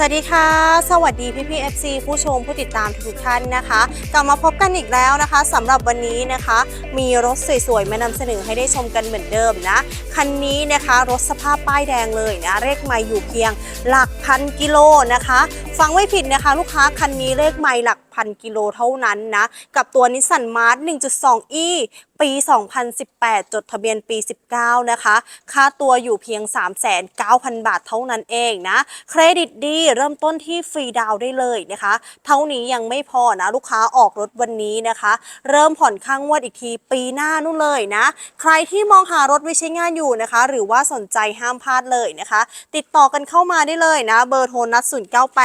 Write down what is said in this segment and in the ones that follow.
สวัสดีค่ะ สวัสดีพี่พี่ๆ FC ผู้ชมผู้ติดตามทุกท่านนะคะ กลับมาพบกันอีกแล้วนะคะสำหรับวันนี้นะคะ มีรถสวยๆมานำเสนอให้ได้ชมกันเหมือนเดิมนะคันนี้นะคะรถสภาพป้ายแดงเลยนะเลขไม่อยู่เพียงหลักพันกิโลนะคะ ฟังไม่ผิดนะคะ ลูกค้าคันนี้เลขไม่หลัก พันกิโลเท่านั้นนะ กับตัวนิสสันมาร์ท 1.2e ปี 2018 จดทะเบียนปี 19 นะคะ ค่าตัวอยู่เพียง 3,900 บาทเท่านั้นเองนะ เครดิตดีเริ่มต้นที่ฟรีดาวได้เลยนะคะ เท่านี้ยังไม่พอนะ ลูกค้าออกรถวันนี้นะคะ เริ่มผ่อนข้างงวดอีกทีปีหน้านู่นเลยนะ ใครที่มองหารถไว้ใช้งานอยู่นะคะ หรือว่าสนใจห้ามพลาดเลยนะคะ ติดต่อกันเข้ามาได้เลยนะ เบอร์โทรนัด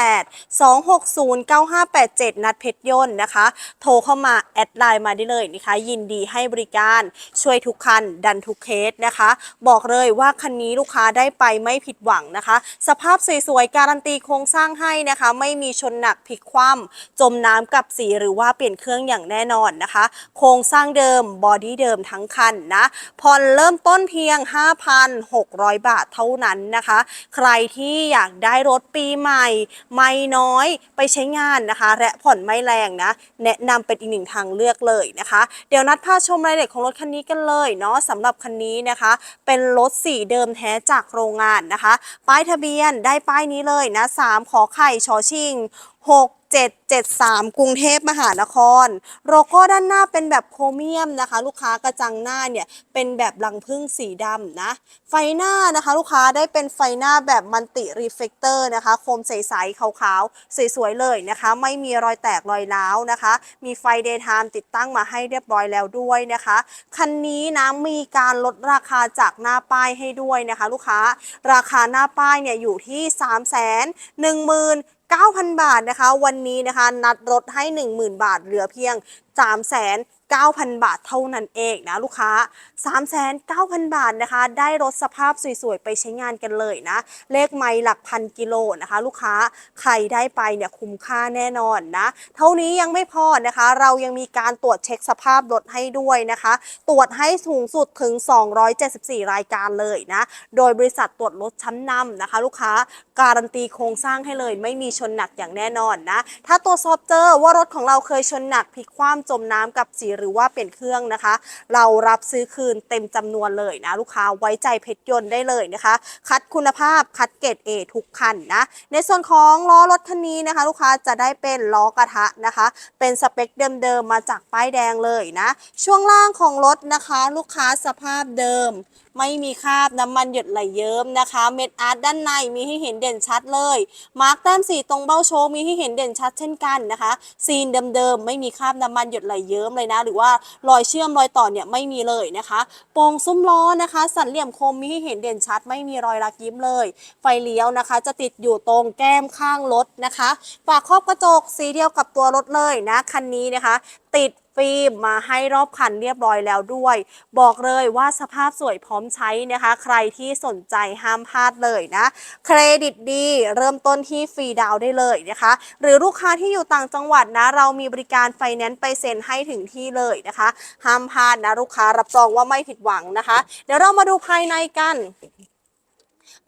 098 260 9587 นัดเพชรยนต์นะคะ โทรเข้ามาแอดไลน์มาได้เลยนะคะ ยินดีให้บริการช่วยทุกคัน ดันทุกเคสนะคะ บอกเลยว่าคันนี้ลูกค้าได้ไปไม่ผิดหวังนะคะ สภาพสวยๆ การันตีโครงสร้างให้นะคะ ไม่มีชนหนักพลิกคว่ำจมน้ำกับสีหรือว่าเปลี่ยนเครื่องอย่างแน่นอนนะคะ โครงสร้างเดิมบอดี้เดิมทั้งคันนะผ่อนเริ่มต้นเพียง 5,600 บาทเท่านั้นนะคะ ใครที่อยากได้รถปีใหม่ ไม่น้อยไปใช้งานนะคะ และผ่อนไม่แรงนะ แนะนำเป็นอีกหนึ่งทางเลือกเลยนะคะ เดี๋ยวนัดพาชมรายละเอียดของรถคันนี้กันเลยเนาะสำหรับคันนี้นะคะ เป็นรถสีเดิมแท้จากโรงงานนะคะ ป้ายทะเบียนได้ป้ายนี้เลยนะ3ขอไข่ชอชิง 6 773 กรุงเทพมหานคร โลโก้ด้านหน้าเป็นแบบโครเมียมนะคะ ลูกค้ากระจังหน้าเนี่ยเป็นแบบรังพึ่งสีดำนะ ไฟหน้านะคะ ลูกค้าได้เป็นไฟหน้าแบบมันติรีเฟกเตอร์นะคะ โคมใสๆขาวๆ สวยๆเลยนะคะ ไม่มีรอยแตกรอยร้าวนะคะ มีไฟเดย์ไทม์ติดตั้งมาให้เรียบร้อยแล้วด้วยนะคะ คันนี้นะมีการลดราคาจากหน้าป้ายให้ด้วยนะคะ ลูกค้า ราคาหน้าป้ายเนี่ยอยู่ที่ 3 1 0 0 0 0 9,000 บาทนะคะ วันนี้นะคะ นัดลดให้ 10,000 บาทเหลือเพียง3 9,000 บาทเท่านั้นเองนะลูกค้า 3,9,000 บาทนะคะ ได้รถสภาพสวยๆ ไปใช้งานกันเลยนะ เลขไม่หลักพันกิโลนะคะ ลูกค้าใครได้ไปเนี่ยคุ้มค่าแน่นอนนะ เท่านี้ยังไม่พอนะคะ เรายังมีการตรวจเช็คสภาพรถให้ด้วยนะคะ ตรวจให้สูงสุดถึง 274 รายการเลยนะ โดยบริษัทตรวจรถชั้นนำนะคะ ลูกค้าการันตีโครงสร้างให้เลย ไม่มีชนหนักอย่างแน่นอนนะ ถ้าตรวจสอบเจอว่ารถของเราเคยชนหนักพลิกคว่ำจมน้ำกับสีหรือว่าเปลี่ยนเครื่องนะคะ เรารับซื้อคืนเต็มจำนวนเลยนะลูกค้าไว้ใจเพชรยนต์ได้เลยนะคะ คัดคุณภาพคัดเกรด A ทุกคันนะในส่วนของล้อรถคันนี้นะคะ ลูกค้าจะได้เป็นล้อกระทะนะคะ เป็นสเปคเดิมๆมาจากป้ายแดงเลยนะ ช่วงล่างของรถนะคะ ลูกค้าสภาพเดิมไม่มีคราบน้ำมันหยดไหลเยิ้มนะคะ เม็ดอาร์ตด้านในมีให้เห็นเด่นชัดเลย มาร์กแต้มสีตรงเบ้าโชว์มีให้เห็นเด่นชัดเช่นกันนะคะ ซีนเดิมๆไม่มีคราบน้ำมันหยดไหลเยิ้มเลยนะ หรือว่ารอยเชื่อมรอยต่อเนี่ยไม่มีเลยนะคะโปร่งซุ้มล้อนะคะ สันเหลี่ยมคมมีให้เห็นเด่นชัด ไม่มีรอยรักยิ้มเลย ไฟเลี้ยวนะคะ จะติดอยู่ตรงแก้มข้างรถนะคะฝาครอบกระจกสีเดียวกับตัวรถเลยนะคันนี้นะคะ ติด ฟิล์มมาให้รอบคันเรียบร้อยแล้วด้วย บอกเลยว่าสภาพสวยพร้อมใช้นะคะ ใครที่สนใจห้ามพลาดเลยนะ เครดิตดีเริ่มต้นที่ฟรีดาวได้เลยนะคะ หรือลูกค้าที่อยู่ต่างจังหวัดนะ เรามีบริการไฟแนนซ์ไปเซ็นให้ถึงที่เลยนะคะ ห้ามพลาดนะลูกค้ารับรองว่าไม่ผิดหวังนะคะ เดี๋ยวเรามาดูภายในกัน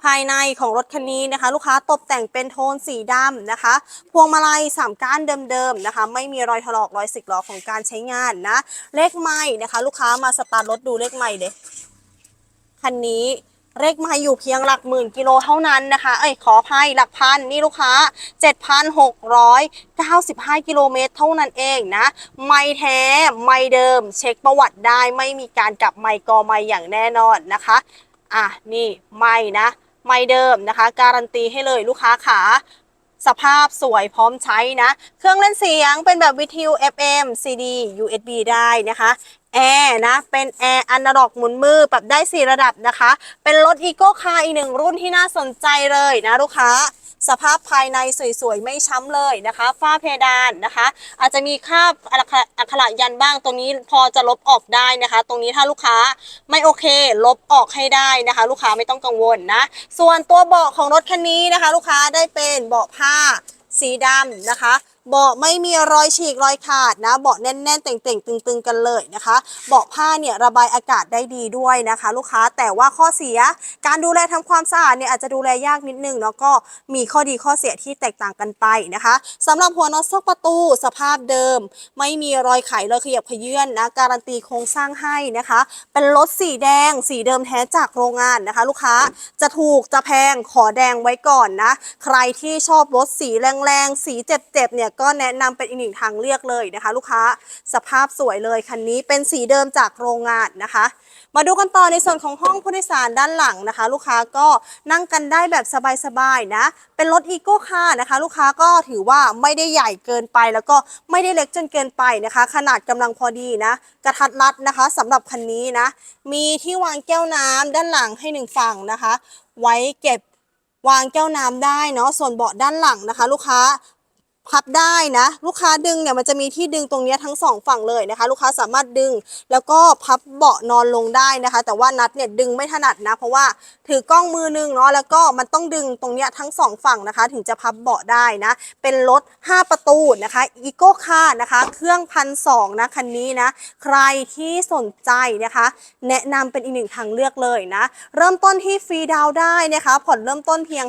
ภายในของรถคันนี้นะคะ ลูกค้าตกแต่งเป็นโทนสีดำนะคะ พวงมาลัยสามก้านเดิมๆนะคะ ไม่มีรอยถลอกรอยสึกหรอของการใช้งานนะเลขไม้นะคะ ลูกค้ามาสตาร์ทรถดูเลขไม้เด็คันนี้เลขไม้อยู่เพียงหลักหมื่นกิโลเท่านั้นนะคะ เอ้ยขออภัยหลักพันนี่ลูกค้า 7,695 กิโลเมตรเท่านั้นเองนะ ไม่แท้ไม่เดิม เช็คประวัติได้ไม่มีการกลับไมค์กอไมค์อย่างแน่นอนนะคะ อะนี่ไม่นะ ไม่เดิมนะคะ การันตีให้เลยลูกค้าขาสภาพสวยพร้อมใช้นะ เครื่องเล่นเสียงเป็นแบบวิทยุ FM CD USB ได้นะคะ แอร์นะ เป็นแอร์อนาล็อกหมุนมือปรับได้ 4 ระดับนะคะ เป็นรถอีโก้คาร์อีกหนึ่งรุ่นที่น่าสนใจเลยนะลูกค้าสภาพภายในสวยๆ ไม่ช้ำเลยนะคะ ฝ้าเพดานนะคะ อาจจะมีคราบอักขระอักขระยันบ้างตรงนี้พอจะลบออกได้นะคะ ตรงนี้ถ้าลูกค้าไม่โอเค ลบออกให้ได้นะคะ ลูกค้าไม่ต้องกังวลนะ ส่วนตัวเบาะของรถคันนี้นะคะ ลูกค้าได้เป็นเบาะผ้าสีดำนะคะ เบาะไม่มีรอยฉีกรอยขาดนะ เบาะแน่นๆเต่งๆ ตึงๆ กันเลยนะคะ เบาะผ้าเนี่ยระบายอากาศได้ดีด้วยนะคะ ลูกค้าแต่ว่าข้อเสียการดูแลทำความสะอาดเนี่ยอาจจะดูแลยากนิดนึงแล้วก็มีข้อดีข้อเสียที่แตกต่างกันไปนะคะสำหรับหัวน็อตซอกประตูสภาพเดิม ไม่มีรอยไขรอยขยับขยื่นนะการันตีโครงสร้างให้นะคะ เป็นรถสีแดงสีเดิมแท้จากโรงงานนะคะ ลูกค้าจะถูกจะแพงขอแดงไว้ก่อนนะ ใครที่ชอบรถสีแรงๆสีเจ็บๆเนี่ยก็แนะนำเป็นอีกหนึ่งทางเลือกเลยนะคะ ลูกค้าสภาพสวยเลยคันนี้เป็นสีเดิมจากโรงงานนะคะ มาดูกันต่อในส่วนของห้องผู้โดยสารด้านหลังนะคะ ลูกค้าก็นั่งกันได้แบบสบายๆนะ เป็นรถอีโก้คาร์นะคะ ลูกค้าก็ถือว่าไม่ได้ใหญ่เกินไป แล้วก็ไม่ได้เล็กจนเกินไปนะคะ ขนาดกำลังพอดีนะ กระทัดรัดนะคะสำหรับคันนี้นะ มีที่วางแก้วน้ำด้านหลังให้หนึ่งฝั่งนะคะ ไว้เก็บวางแก้วน้ำได้เนาะส่วนเบาะด้านหลังนะคะ ลูกค้า พับได้นะ ลูกค้าดึงเนี่ยมันจะมีที่ดึงตรงนี้ทั้งสองฝั่งเลยนะคะ ลูกค้าสามารถดึง แล้วก็พับเบาะนอนลงได้นะคะ แต่ว่านัดเนี่ยดึงไม่ถนัดนะ เพราะว่าถือกล้องมือนึงเนาะแล้วก็มันต้องดึงตรงนี้ทั้งสองฝั่งนะคะ ถึงจะพับเบาะได้นะ เป็นรถ 5 ประตูนะคะอีโก้คาร์นะคะ เครื่องพันสองนะคันนี้นะ ใครที่สนใจนะคะ แนะนำเป็นอีกหนึ่งทางเลือกเลยนะ เริ่มต้นที่ฟรีดาวได้นะคะ ผ่อนเริ่มต้นเพียง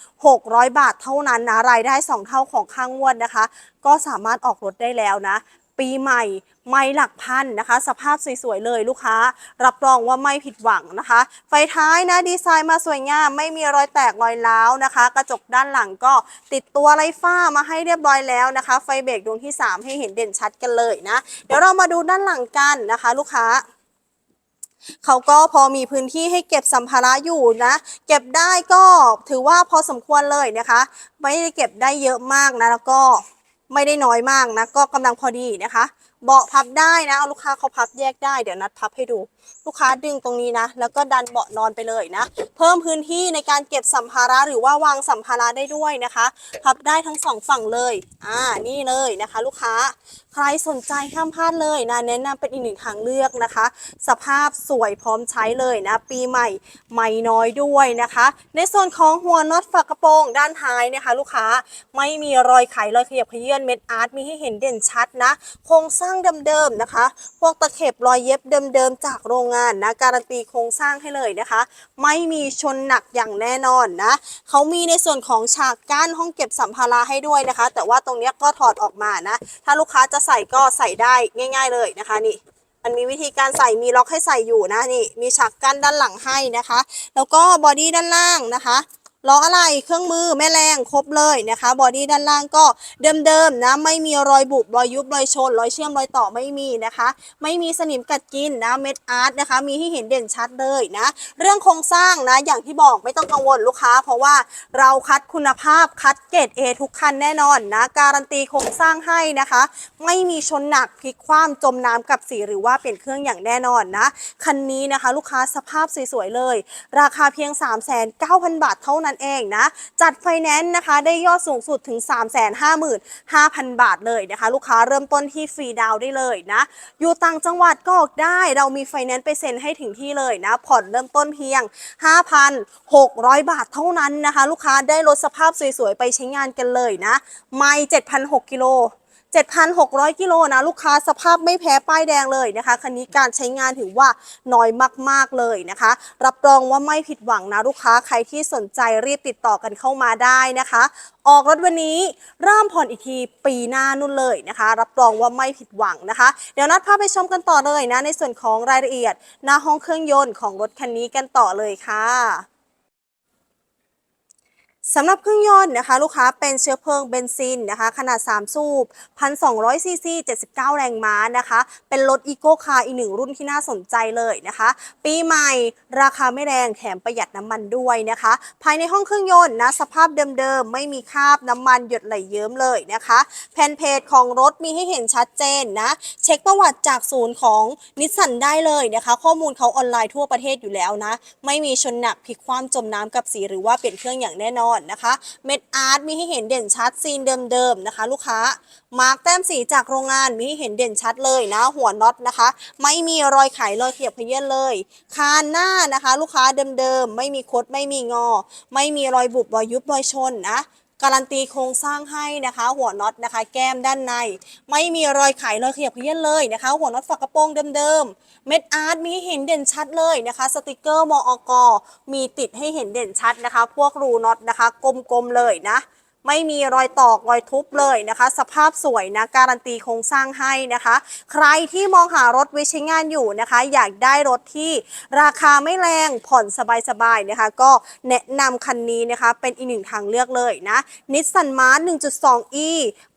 5,600 บาทเท่านั้นนะรายได้ 2 เท่าของางวดนะคะ ก็สามารถออกรถได้แล้วนะ ปีใหม่ไม่หลักพันนะคะ สภาพสวยๆเลยลูกค้า รับรองว่าไม่ผิดหวังนะคะ ไฟท้ายนะดีไซน์มาสวยงาม ไม่มีรอยแตกรอยร้าวนะคะ กระจกด้านหลังก็ติดตัวไรฟ้ามาให้เรียบร้อยแล้วนะคะ ไฟเบรกดวงที่ 3 ให้เห็นเด่นชัดกันเลยนะ เดี๋ยวเรามาดูด้านหลังกันนะคะ ลูกค้า เขาก็พอมีพื้นที่ให้เก็บสัมภาระอยู่นะ เก็บได้ก็ถือว่าพอสมควรเลยนะคะ ไม่ได้เก็บได้เยอะมากนะ แล้วก็ไม่ได้น้อยมากนะ ก็กำลังพอดีนะคะ เบาะพับได้นะ เอาลูกค้าเขาพับแยกได้ เดี๋ยวนัดพับให้ดู ลูกค้าดึงตรงนี้นะ แล้วก็ดันเบาะนอนไปเลยนะ เพิ่มพื้นที่ในการเก็บสัมภาระหรือว่าวางสัมภาระได้ด้วยนะคะพับได้ทั้งสองฝั่งเลยอ่านี่เลยนะคะ ลูกค้าใครสนใจห้ามพลาดเลยนะแนะนำเป็นอีกหนึ่งทางเลือกนะคะ สภาพสวยพร้อมใช้เลยนะ ปีใหม่ไม่น้อยด้วยนะคะ ในส่วนของหัวน็อตฝากระโปรงด้านท้ายนะคะ ลูกค้าไม่มีรอยไขรอยขยับขยื่นเม็ดอาร์ตมีให้เห็นเด่นชัดนะ โครงสร้างเดิมๆนะคะ พวกตะเข็บรอยเย็บเดิมๆจากโรงงานนะการันตีโครงสร้างให้เลยนะคะ ไม่มีชนหนักอย่างแน่นอนนะเขามีในส่วนของฉากกั้นห้องเก็บสัมภาระให้ด้วยนะคะ แต่ว่าตรงนี้ก็ถอดออกมานะ ถ้าลูกค้าจะใส่ก็ใส่ได้ง่าย ๆเลยนะคะนี่มันมีวิธีการใส่มีล็อกให้ใส่อยู่นะนี่มีฉากกั้นด้านหลังให้นะคะ แล้วก็บอดี้ด้านล่างนะคะ ล้ออะไรเครื่องมือแม่แรงครบเลยนะคะ บอดี้ด้านล่างก็เดิมๆนะไม่มีรอยบุบรอยยุบรอยชน รอยเชื่อมรอยต่อไม่มีนะคะ ไม่มีสนิมกัดกินนะเม็ดอาร์ตนะคะ มีให้เห็นเด่นชัดเลยนะ เรื่องโครงสร้างนะอย่างที่บอกไม่ต้องกังวลลูกค้า เพราะว่าเราคัดคุณภาพคัดเกรด A ทุกคันแน่นอนนะ การันตีโครงสร้างให้นะคะ ไม่มีชนหนักพลิกคว่ำจมน้ำกับสีหรือว่าเปลี่ยนเครื่องอย่างแน่นอนนะคันนี้นะคะ ลูกค้าสภาพสวยๆเลย ราคาเพียง 3,900บาทเท่านั้นเองนะ จัดไฟแนนซ์นะคะได้ยอดสูงสุดถึง 355,000 บาทเลยนะคะ ลูกค้าเริ่มต้นที่ฟรีดาวได้เลยนะ อยู่ต่างจังหวัดก็ออกได้ เรามีไฟแนนซ์ไปเซ็นให้ถึงที่เลยนะ ผ่อนเริ่มต้นเพียง 5,600 บาทเท่านั้นนะคะ ลูกค้าได้รถสภาพสวยๆ ไปใช้งานกันเลยนะ ไม่7,600กิโล 7,600 กิโลนะลูกค้าสภาพไม่แพ้ป้ายแดงเลยนะคะ คันนี้การใช้งานถือว่าน้อยมากๆเลยนะคะ รับรองว่าไม่ผิดหวังนะลูกค้าใครที่สนใจรีบติดต่อกันเข้ามาได้นะคะ ออกรถวันนี้เริ่มผ่อนอีกทีปีหน้านู่นเลยนะคะ รับรองว่าไม่ผิดหวังนะคะ เดี๋ยวนัดพาไปชมกันต่อเลยนะในส่วนของรายละเอียด หน้าห้องเครื่องยนต์ของรถคันนี้กันต่อเลยค่ะ สำหรับเครื่องยนต์นะคะ ลูกค้าเป็นเชื้อเพลิงเบนซินนะคะ ขนาด 3 สูบ 1,200ซีซี79 แรงม้านะคะ เป็นรถอีโก้คาร์อีกหนึ่งรุ่นที่น่าสนใจเลยนะคะ ปีใหม่ราคาไม่แรงแถมประหยัดน้ำมันด้วยนะคะ ภายในห้องเครื่องยนต์นะ สภาพเดิมๆ ไม่มีคราบน้ำมันหยดไหลเยิ้มเลยนะคะ แผ่นเพจของรถมีให้เห็นชัดเจนนะ เช็คประวัติจากศูนย์ของนิสสันได้เลยนะคะ ข้อมูลเขาออนไลน์ทั่วประเทศอยู่แล้วนะ ไม่มีชนหนักพลิกคว่ำจมน้ำกับสีหรือว่าเปลี่ยนเครื่องอย่างแน่นอนนะคะ เม็ดอาร์ตมีให้เห็นเด่นชัดซีนเดิมๆนะคะ ลูกค้า มาร์กแต้มสีจากโรงงานมีให้เห็นเด่นชัดเลยนะ หัวน็อตนะคะ ไม่มีรอยไขรอยเขียบเขยื้ยนเลย คานหน้านะคะ ลูกค้าเดิมๆไม่มีคดไม่มีงอ ไม่มีรอยบุบรอยยุบรอยชนนะ การันตีโครงสร้างให้นะคะ หัวน็อตนะคะ แก้มด้านใน ไม่มีรอยไขเลยขยับเขยี้ยนเลยนะคะ หัวน็อตฝักกระโปรงเดิมๆเม็ดอาร์ตมีเห็นเด่นชัดเลยนะคะ สติกเกอร์มอกมีติดให้เห็นเด่นชัดนะคะ พวกรูน็อตนะคะ กลมๆเลยนะ ไม่มีรอยตอกรอยทุบเลยนะคะ สภาพสวยนะการันตีโครงสร้างให้นะคะ ใครที่มองหารถไว้ใช้งานอยู่นะคะ อยากได้รถที่ราคาไม่แรงผ่อนสบายๆนะคะ ก็แนะนำคันนี้นะคะ เป็นอีกหนึ่งทางเลือกเลยนะนิสสันมาร์ 1.2e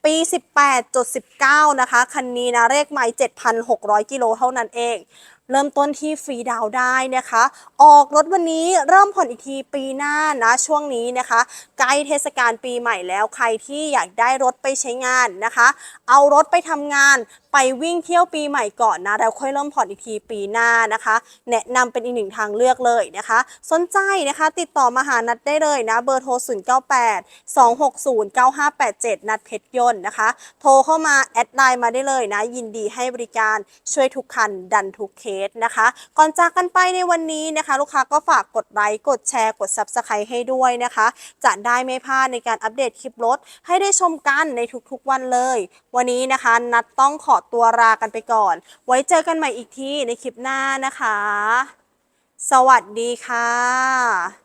ปี 18.19 นะคะ คันนี้นะเลขไมล์7,600 กิโลเท่านั้นเอง เริ่มต้นที่ฟรีดาวได้นะคะ ออกรถวันนี้เริ่มผ่อนอีกทีปีหน้านะช่วงนี้นะคะใกล้เทศกาลปีใหม่แล้วใครที่อยากได้รถไปใช้งานนะคะ เอารถไปทำงานไปวิ่งเที่ยวปีใหม่ก่อนนะแล้วค่อยเริ่มผ่อนอีกทีปีหน้านะคะ แนะนำเป็นอีกหนึ่งทางเลือกเลยนะคะ สนใจนะคะติดต่อมาหานัดได้เลยนะเบอร์โทร 098 260 9587 นัดเพชรยนต์นะคะ โทรเข้ามาแอดไลน์มาได้เลยนะยินดีให้บริการช่วยทุกคันดันทุกเคสนะคะ ก่อนจากกันไปในวันนี้นะคะ ลูกค้าก็ฝากกดไลค์กดแชร์กด Subscribe ให้ด้วยนะคะ จะได้ไม่พลาดในการอัปเดตคลิปรถให้ได้ชมกันในทุกๆวันเลย วันนี้นะคะ นัดต้องขอตัวรากันไปก่อน ไว้เจอกันใหม่อีกทีในคลิปหน้านะคะ สวัสดีค่ะ